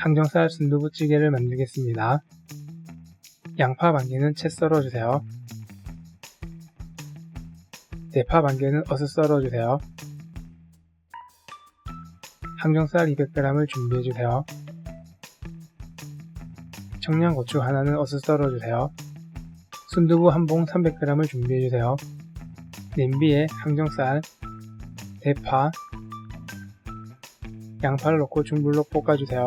항정살 순두부찌개를 만들겠습니다. 양파 반개는 채 썰어주세요. 대파 반개는 어슷 썰어주세요. 항정살 200g을 준비해주세요. 청양고추 하나는 어슷 썰어주세요. 순두부 한 봉 300g을 준비해주세요. 냄비에 항정살, 대파, 양파를 넣고 중불로 볶아주세요.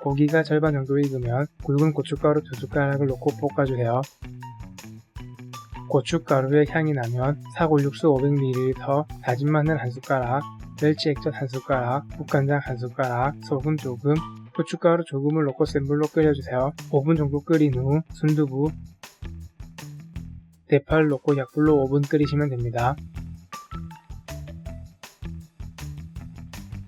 고기가 절반 정도 익으면 굵은 고춧가루 두 숟가락을 넣고 볶아주세요. 고춧가루의 향이 나면 사골육수 500ml, 다진 마늘 한 숟가락, 멸치 액젓 한 숟가락, 국간장 한 숟가락, 소금 조금, 고춧가루 조금을 넣고 센 불로 끓여주세요. 5분 정도 끓인 후 순두부, 대파를 넣고 약불로 5분 끓이시면 됩니다.